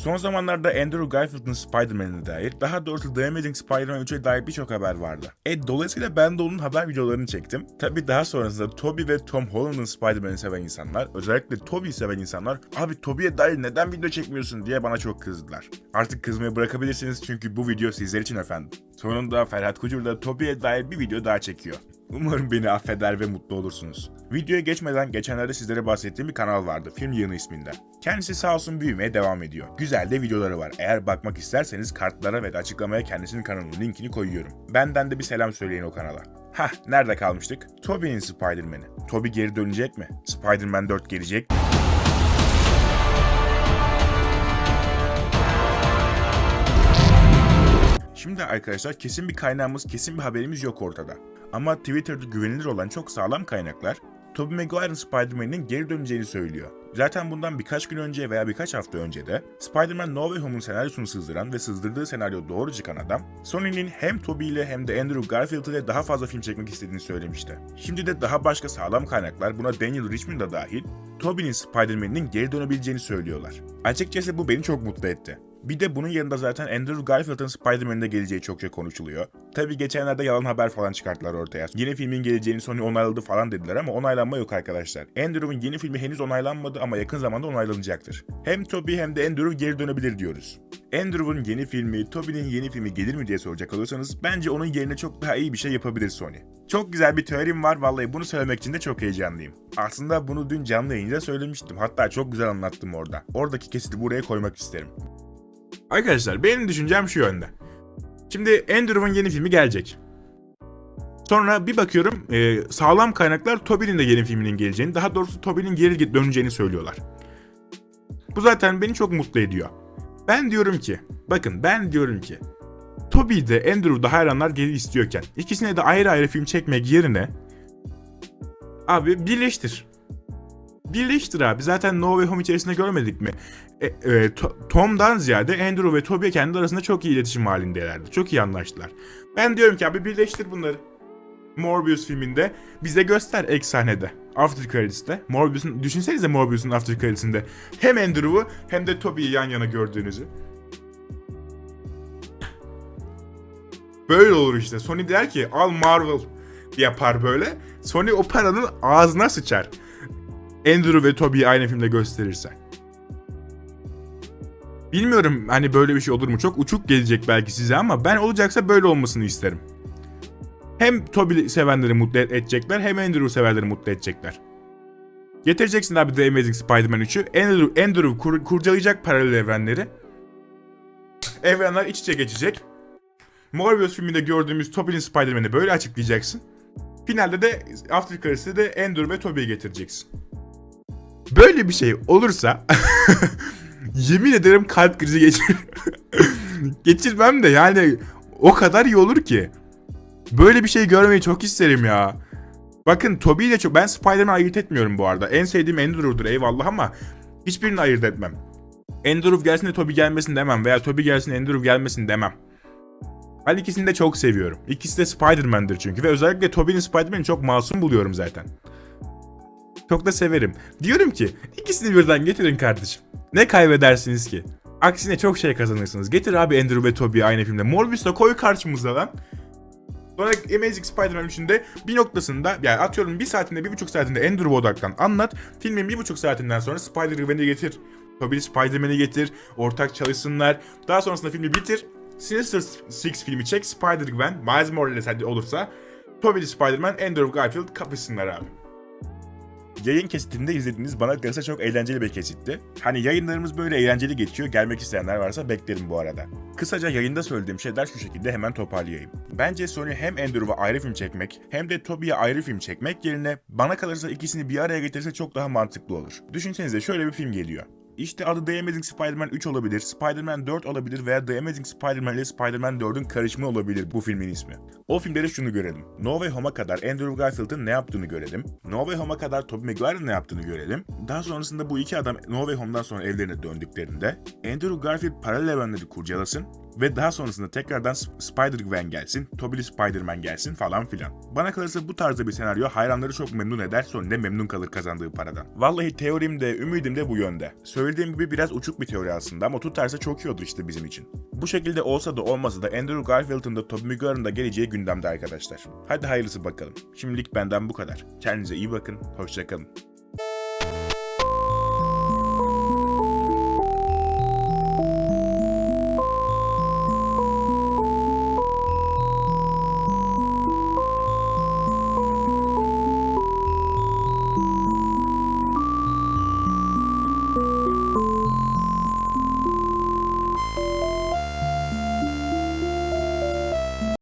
Son zamanlarda Andrew Garfield'ın Spider-Man'ine dair, daha doğrusu The Amazing Spider-Man 3'e dair birçok haber vardı. E dolayısıyla ben de onun haber videolarını çektim. Tabi daha sonrasında Tobey ve Tom Holland'ın Spider-Man'i seven insanlar, özellikle Tobey'i seven insanlar, abi Tobey'e dair neden video çekmiyorsun diye bana çok kızdılar. Artık kızmayı bırakabilirsiniz çünkü bu video sizler için efendim. Sonunda Ferhat Kucur da Tobey'e dair bir video daha çekiyor. Umarım beni affeder ve mutlu olursunuz. Videoya geçmeden geçenlerde sizlere bahsettiğim bir kanal vardı. Film Yığını isminde. Kendisi sağ olsun büyümeye devam ediyor. Güzel de videoları var. Eğer bakmak isterseniz kartlara ve açıklamaya kendisinin kanalının linkini koyuyorum. Benden de bir selam söyleyin o kanala. Hah nerede kalmıştık? Tobey'nin Spider-Man'i. Tobey geri dönecek mi? Spider-Man 4 gelecek mi? Şimdi arkadaşlar kesin bir kaynağımız, kesin bir haberimiz yok ortada. Ama Twitter'da güvenilir olan çok sağlam kaynaklar Tobey Maguire'ın Spider-Man'in geri döneceğini söylüyor. Zaten bundan birkaç gün önce veya birkaç hafta önce de Spider-Man No Way Home'un senaryosunu sızdıran ve sızdırdığı senaryo doğru çıkan adam, Sony'nin hem Tobey ile hem de Andrew Garfield ile daha fazla film çekmek istediğini söylemişti. Şimdi de daha başka sağlam kaynaklar buna Daniel Richmond da dahil Tobey'nin Spider-Man'inin geri dönebileceğini söylüyorlar. Açıkçası bu beni çok mutlu etti. Bir de bunun yanında zaten Andrew Garfield'ın Spider-Man'de geleceği çokça konuşuluyor. Tabi geçenlerde yalan haber falan çıkarttılar ortaya. Yeni filmin geleceğini Sony onayladı falan dediler ama onaylanma yok arkadaşlar. Andrew'un yeni filmi henüz onaylanmadı ama yakın zamanda onaylanacaktır. Hem Tobey hem de Andrew geri dönebilir diyoruz. Andrew'un yeni filmi, Tobey'nin yeni filmi gelir mi diye soracak olursanız bence onun yerine çok daha iyi bir şey yapabilir Sony. Çok güzel bir teorim var vallahi bunu söylemek için de çok heyecanlıyım. Aslında bunu dün canlı yayında söylemiştim. Hatta çok güzel anlattım orada. Oradaki kesiti buraya koymak isterim. Arkadaşlar benim düşüncem şu yönde. Şimdi Andrew'un yeni filmi gelecek. Sonra bir bakıyorum e, sağlam kaynaklar Tobey'nin de yeni filminin geleceğini, daha doğrusu Tobey'nin geri döneceğini söylüyorlar. Bu zaten beni çok mutlu ediyor. Ben diyorum ki, bakın ben diyorum ki, Tobey de Andrew da hayranlar geri istiyorken ikisine de ayrı ayrı film çekmek yerine abi birleştir. Birleştir abi. Zaten No Way Home içerisinde görmedik mi? E, e, To- Tom'dan ziyade Andrew ve Tobey kendi arasında çok iyi iletişim halindelerdi. Çok iyi anlaştılar. Ben diyorum ki abi birleştir bunları. Morbius filminde bize göster ek sahnede. After Credits'te. Morbius'un, düşünsenize Morbius'un After Credits'inde hem Andrew'u hem de Tobey'i yan yana gördüğünüzü. Böyle olur işte. Sony der ki al Marvel yapar böyle. Sony o paranın ağzına sıçar. Andrew ve Tobey'i aynı filmde gösterirse. Bilmiyorum hani böyle bir şey olur mu? Çok uçuk gelecek belki size ama ben olacaksa böyle olmasını isterim. Hem Tobey sevenleri mutlu edecekler hem Andrew severleri mutlu edecekler. Getireceksin abi The Amazing Spider-Man 3'ü. Andrew, Andrew kur- kurcalayacak paralel evrenleri. Evrenler iç içe geçecek. Morbius filminde gördüğümüz Tobey'nin Spider-Man'i böyle açıklayacaksın. Finalde de After Credits'te de Andrew ve Tobey'i getireceksin. Böyle bir şey olursa yemin ederim kalp krizi geçir. Geçirmem de yani o kadar iyi olur ki. Böyle bir şey görmeyi çok isterim ya. Bakın Tobey de çok... Ben Spider-Man'ı ayırt etmiyorum bu arada. En sevdiğim Andrew'dur eyvallah ama hiçbirini ayırt etmem. Andrew gelsin de Tobey gelmesin demem veya Tobey gelsin Andrew gelmesin demem. Ben ikisini de çok seviyorum. İkisi de Spider-Man'dir çünkü ve özellikle Tobey'nin Spider-Man'i çok masum buluyorum zaten. Çok da severim. Diyorum ki ikisini birden getirin kardeşim. Ne kaybedersiniz ki? Aksine çok şey kazanırsınız. Getir abi Andrew ve Tobey'i aynı filmde. Morbius'la koy karşımıza lan. Sonra Amazing Spider-Man 3'ünde bir noktasında yani atıyorum bir saatinde bir buçuk saatinde Andrew'a odaklan anlat. Filmin bir buçuk saatinden sonra Spider-Man'i getir. Tobey Spider-Man'i getir. Ortak çalışsınlar. Daha sonrasında filmi bitir. Sinister Six filmi çek. Spider-Gwen, Miles Morales hadi olursa. Tobey Spider-Man, Andrew Garfield kapışsınlar abi. Yayın kesitinde izlediğiniz bana kalırsa çok eğlenceli bir kesitti. Hani yayınlarımız böyle eğlenceli geçiyor. Gelmek isteyenler varsa beklerim bu arada. Kısaca yayında söylediğim şeyler şu şekilde hemen toparlayayım. Bence Sony hem Andrew'a ayrı film çekmek hem de Tobey'e ayrı film çekmek yerine bana kalırsa ikisini bir araya getirse çok daha mantıklı olur. Düşünsenize şöyle bir film geliyor. İşte adı The Amazing Spider-Man 3 olabilir, Spider-Man 4 olabilir veya The Amazing Spider-Man ile Spider-Man 4'ün karışımı olabilir bu filmin ismi. O filmde de şunu görelim. No Way Home'a kadar Andrew Garfield'ın ne yaptığını görelim. No Way Home'a kadar Tobey Maguire'ın ne yaptığını görelim. Daha sonrasında bu iki adam No Way Home'dan sonra evlerine döndüklerinde Andrew Garfield paralel evrenleri kurcalasın Ve daha sonrasında tekrardan Sp- Spider-Gwen gelsin, Tobey'li Spider-Man gelsin falan filan. Bana kalırsa bu tarzda bir senaryo hayranları çok memnun eder sonunda memnun kalır kazandığı paradan. Vallahi teorim de ümidim de bu yönde. Söylediğim gibi biraz uçuk bir teori aslında ama tutarsa çok iyi olur işte bizim için. Bu şekilde olsa da olmasa da Andrew Garfield'ın da Tobey Maguire'ın da geleceği gündemde arkadaşlar. Hadi hayırlısı bakalım. Şimdilik benden bu kadar. Kendinize iyi bakın, hoşçakalın.